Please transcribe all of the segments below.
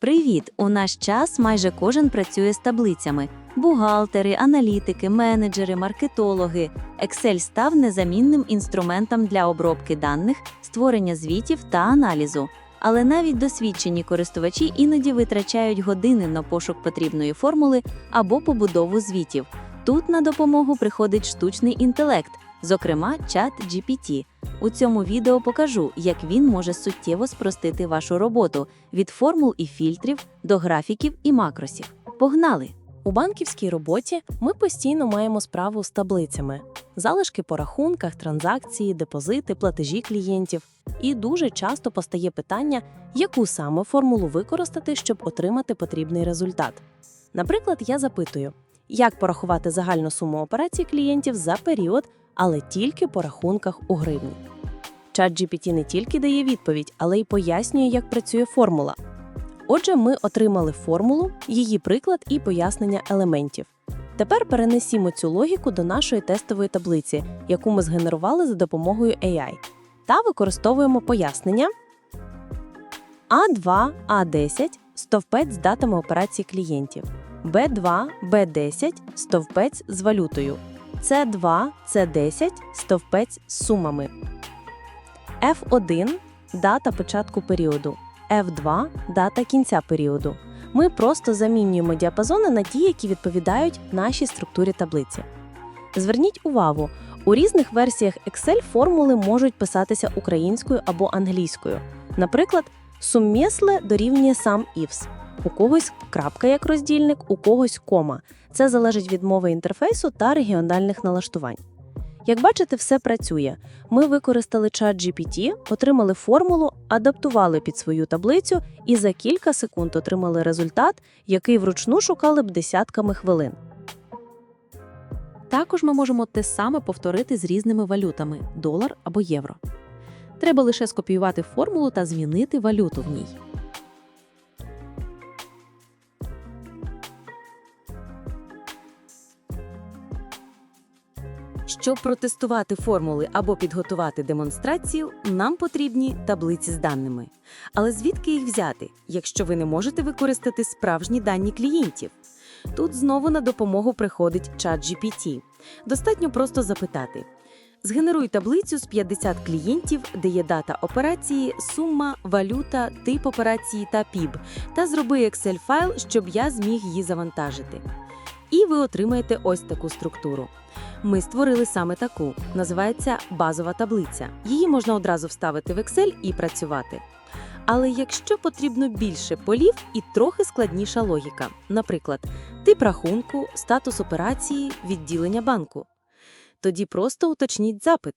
Привіт! У наш час майже кожен працює з таблицями: бухгалтери, аналітики, менеджери, маркетологи. Excel став незамінним інструментом для обробки даних, створення звітів та аналізу. Але навіть досвідчені користувачі іноді витрачають години на пошук потрібної формули або побудову звітів. Тут на допомогу приходить штучний інтелект, зокрема чат GPT. У цьому відео покажу, як він може суттєво спростити вашу роботу від формул і фільтрів до графіків і макросів. Погнали! У банківській роботі ми постійно маємо справу з таблицями, залишки по рахунках, транзакції, депозити, платежі клієнтів. І дуже часто постає питання, яку саме формулу використати, щоб отримати потрібний результат. Наприклад, я запитую, як порахувати загальну суму операцій клієнтів за період, але тільки по рахунках у гривні. ChatGPT не тільки дає відповідь, але й пояснює, як працює формула. Отже, ми отримали формулу, її приклад і пояснення елементів. Тепер перенесімо цю логіку до нашої тестової таблиці, яку ми згенерували за допомогою AI, та використовуємо пояснення А2, А10 стовпець з датами операцій клієнтів, Б2, Б10 стовпець з валютою, С2, С10 стовпець з сумами, F1 дата початку періоду. F2 дата кінця періоду. Ми просто замінюємо діапазони на ті, які відповідають нашій структурі таблиці. Зверніть увагу, у різних версіях Excel формули можуть писатися українською або англійською. Наприклад, суммєсле дорівнює сам ifs. У когось крапка як роздільник, у когось кома. Це залежить від мови інтерфейсу та регіональних налаштувань. Як бачите, все працює. Ми використали чат GPT, отримали формулу, адаптували під свою таблицю і за кілька секунд отримали результат, який вручну шукали б десятками хвилин. Також ми можемо те саме повторити з різними валютами долар або євро. Треба лише скопіювати формулу та змінити валюту в ній. Щоб протестувати формули або підготувати демонстрацію, нам потрібні таблиці з даними. Але звідки їх взяти, якщо ви не можете використати справжні дані клієнтів? Тут знову на допомогу приходить чат GPT. Достатньо просто запитати. Згенеруй таблицю з 50 клієнтів, де є дата операції, сума, валюта, тип операції та PIB, та зроби Excel-файл, щоб я зміг її завантажити. І ви отримаєте ось таку структуру. Ми створили саме таку, називається базова таблиця. Її можна одразу вставити в Excel і працювати. Але якщо потрібно більше полів і трохи складніша логіка, наприклад, тип рахунку, статус операції, відділення банку, тоді просто уточніть запит.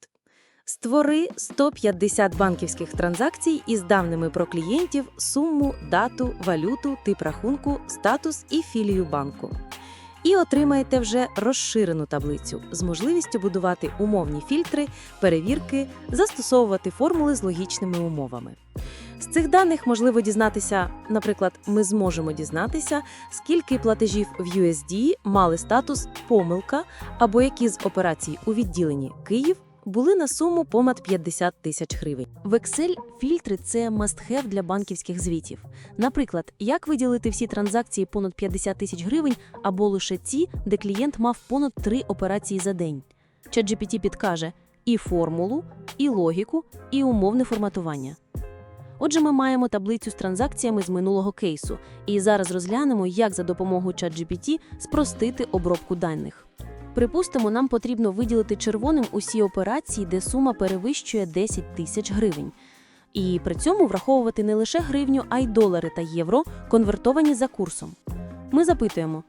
Створи 150 банківських транзакцій із даними про клієнтів, суму, дату, валюту, тип рахунку, статус і філію банку. І отримаєте вже розширену таблицю з можливістю будувати умовні фільтри, перевірки, застосовувати формули з логічними умовами. З цих даних можливо дізнатися, наприклад, ми зможемо дізнатися, скільки платежів в USD мали статус помилка або які з операцій у відділенні Київ були на суму понад 50 тисяч гривень. В Excel фільтри це must-have для банківських звітів. Наприклад, як виділити всі транзакції понад 50 тисяч гривень або лише ті, де клієнт мав понад 3 операції за день. ChatGPT підкаже і формулу, і логіку, і умовне форматування. Отже, ми маємо таблицю з транзакціями з минулого кейсу, і зараз розглянемо, як за допомогою ChatGPT спростити обробку даних. Припустимо, нам потрібно виділити червоним усі операції, де сума перевищує 10 тисяч гривень. І при цьому враховувати не лише гривню, а й долари та євро, конвертовані за курсом. Ми запитуємо,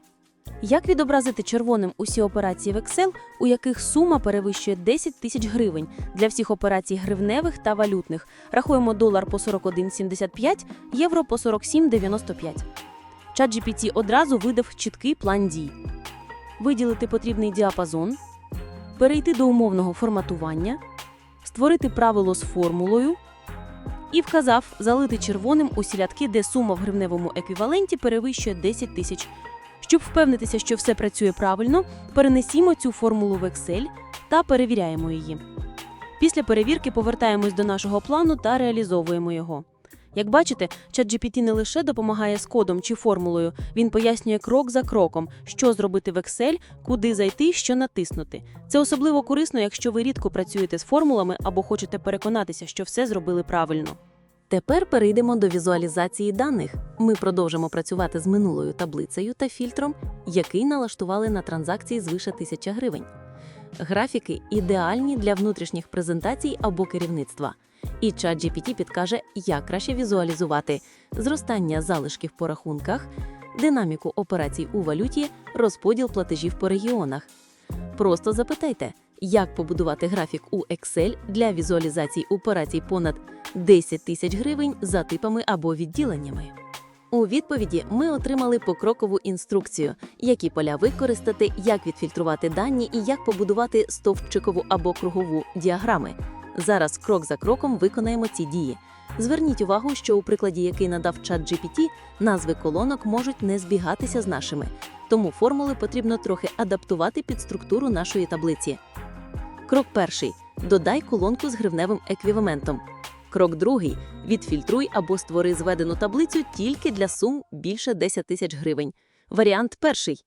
як відобразити червоним усі операції в Excel, у яких сума перевищує 10 тисяч гривень для всіх операцій гривневих та валютних. Рахуємо долар по 41,75, євро по 47,95. ChatGPT одразу видав чіткий план дій виділити потрібний діапазон, перейти до умовного форматування, створити правило з формулою і вказав залити червоним усі рядки, де сума в гривневому еквіваленті перевищує 10 тисяч. Щоб впевнитися, що все працює правильно, перенесімо цю формулу в Excel та перевіряємо її. Після перевірки повертаємось до нашого плану та реалізовуємо його. Як бачите, ChatGPT не лише допомагає з кодом чи формулою, він пояснює крок за кроком, що зробити в Excel, куди зайти, що натиснути. Це особливо корисно, якщо ви рідко працюєте з формулами або хочете переконатися, що все зробили правильно. Тепер перейдемо до візуалізації даних. Ми продовжимо працювати з минулою таблицею та фільтром, який налаштували на транзакції звише 1000 гривень. Графіки ідеальні для внутрішніх презентацій або керівництва. І ChatGPT підкаже, як краще візуалізувати зростання залишків по рахунках, динаміку операцій у валюті, розподіл платежів по регіонах. Просто запитайте, як побудувати графік у Excel для візуалізації операцій понад 10 тисяч гривень за типами або відділеннями. У відповіді ми отримали покрокову інструкцію, які поля використати, як відфільтрувати дані і як побудувати стовпчикову або кругову діаграми. Зараз крок за кроком виконаємо ці дії. Зверніть увагу, що у прикладі, який надав чат GPT, назви колонок можуть не збігатися з нашими, тому формули потрібно трохи адаптувати під структуру нашої таблиці. Крок перший додай колонку з гривневим еквівалентом. Крок другий відфільтруй або створи зведену таблицю тільки для сум більше 10 тисяч гривень. Варіант перший.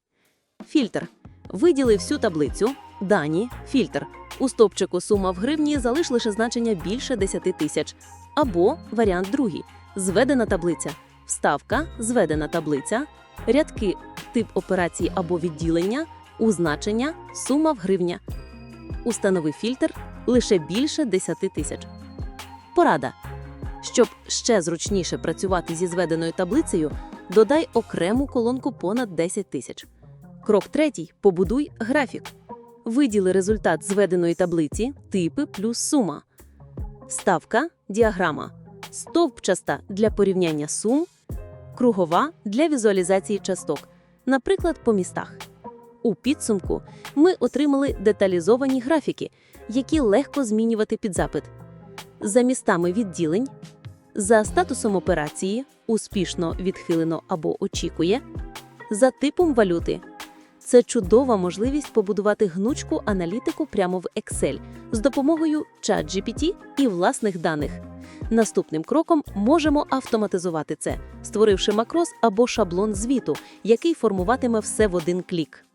Фільтр. Виділи всю таблицю. Дані. Фільтр. У стопчику сума в гривні залиш лише значення більше 10 тисяч. Або варіант другий. Зведена таблиця. Вставка. Зведена таблиця. Рядки. Тип операції або відділення. У значення. Сума в гривня. Установи фільтр лише більше 10 тисяч. Порада. Щоб ще зручніше працювати зі зведеною таблицею, додай окрему колонку понад 10 тисяч. Крок третій. Побудуй графік. Виділи результат зведеної таблиці, типи плюс сума. Ставка діаграма. Стовпчаста для порівняння сум, кругова для візуалізації часток, наприклад, по містах. У підсумку ми отримали деталізовані графіки, які легко змінювати під запит. За містами відділень, за статусом операції успішно відхилено або очікує, за типом валюти. Це чудова можливість побудувати гнучку аналітику прямо в Excel з допомогою ChatGPT і власних даних. Наступним кроком можемо автоматизувати це, створивши макрос або шаблон звіту, який формуватиме все в один клік.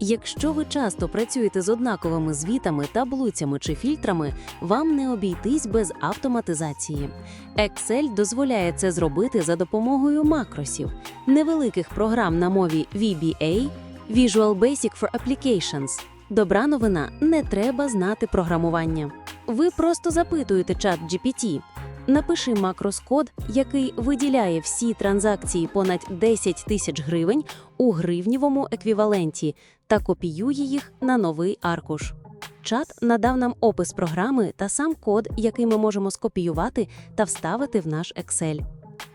Якщо ви часто працюєте з однаковими звітами, таблицями чи фільтрами, вам не обійтись без автоматизації. Excel дозволяє це зробити за допомогою макросів, невеликих програм на мові VBA – Visual Basic for Applications. Добра новина – не треба знати програмування. Ви просто запитуєте чат GPT. Напиши макрос-код, який виділяє всі транзакції понад 10 тисяч гривень у гривнівому еквіваленті та копіює їх на новий аркуш. Чат надав нам опис програми та сам код, який ми можемо скопіювати та вставити в наш Excel.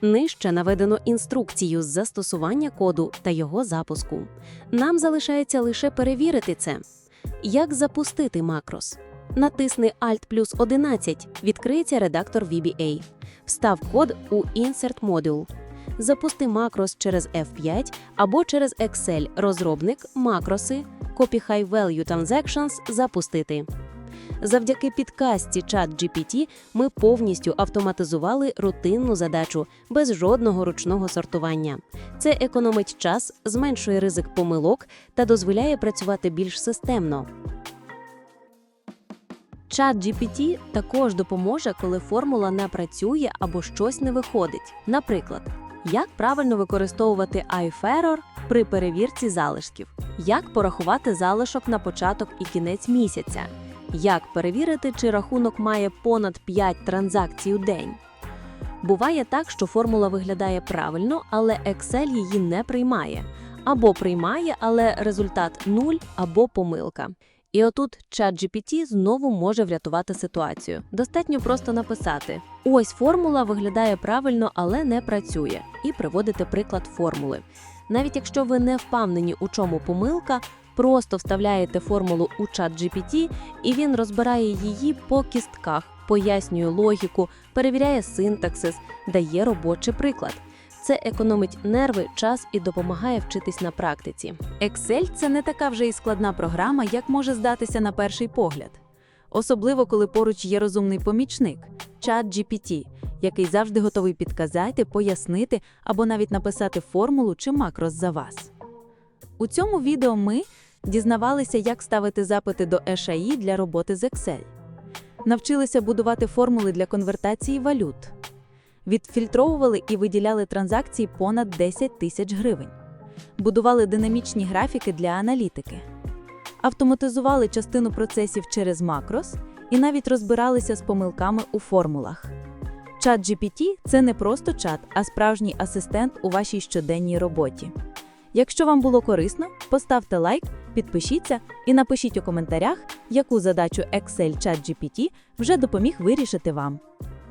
Нижче наведено інструкцію з застосування коду та його запуску. Нам залишається лише перевірити це. Як запустити макрос? Натисни Alt плюс 11, відкриється редактор VBA. Встав код у Insert Module. Запусти макрос через F5 або через Excel розробник макроси Copy High Value Transactions запустити. Завдяки підкастці ChatGPT ми повністю автоматизували рутинну задачу без жодного ручного сортування. Це економить час, зменшує ризик помилок та дозволяє працювати більш системно. ChatGPT також допоможе, коли формула не працює або щось не виходить. Наприклад, як правильно використовувати iFerror при перевірці залишків, як порахувати залишок на початок і кінець місяця, як перевірити, чи рахунок має понад 5 транзакцій у день. Буває так, що формула виглядає правильно, але Excel її не приймає. Або приймає, але результат 0, або помилка. І отут ChatGPT знову може врятувати ситуацію. Достатньо просто написати: ось формула виглядає правильно, але не працює, і приводити приклад формули. Навіть якщо ви не впевнені, у чому помилка, просто вставляєте формулу у ChatGPT, і він розбирає її по кістках, пояснює логіку, перевіряє синтаксис, дає робочий приклад. Це економить нерви, час і допомагає вчитись на практиці. Excel – це не така вже й складна програма, як може здатися на перший погляд. Особливо, коли поруч є розумний помічник чат GPT, який завжди готовий підказати, пояснити або навіть написати формулу чи макрос за вас. У цьому відео ми дізнавалися, як ставити запити до SAI для роботи з Excel. Навчилися будувати формули для конвертації валют. Відфільтровували і виділяли транзакції понад 10 тисяч гривень. Будували динамічні графіки для аналітики. Автоматизували частину процесів через макрос і навіть розбиралися з помилками у формулах. Чат GPT – це не просто чат, а справжній асистент у вашій щоденній роботі. Якщо вам було корисно, поставте лайк, підпишіться і напишіть у коментарях, яку задачу Excel Chat GPT вже допоміг вирішити вам.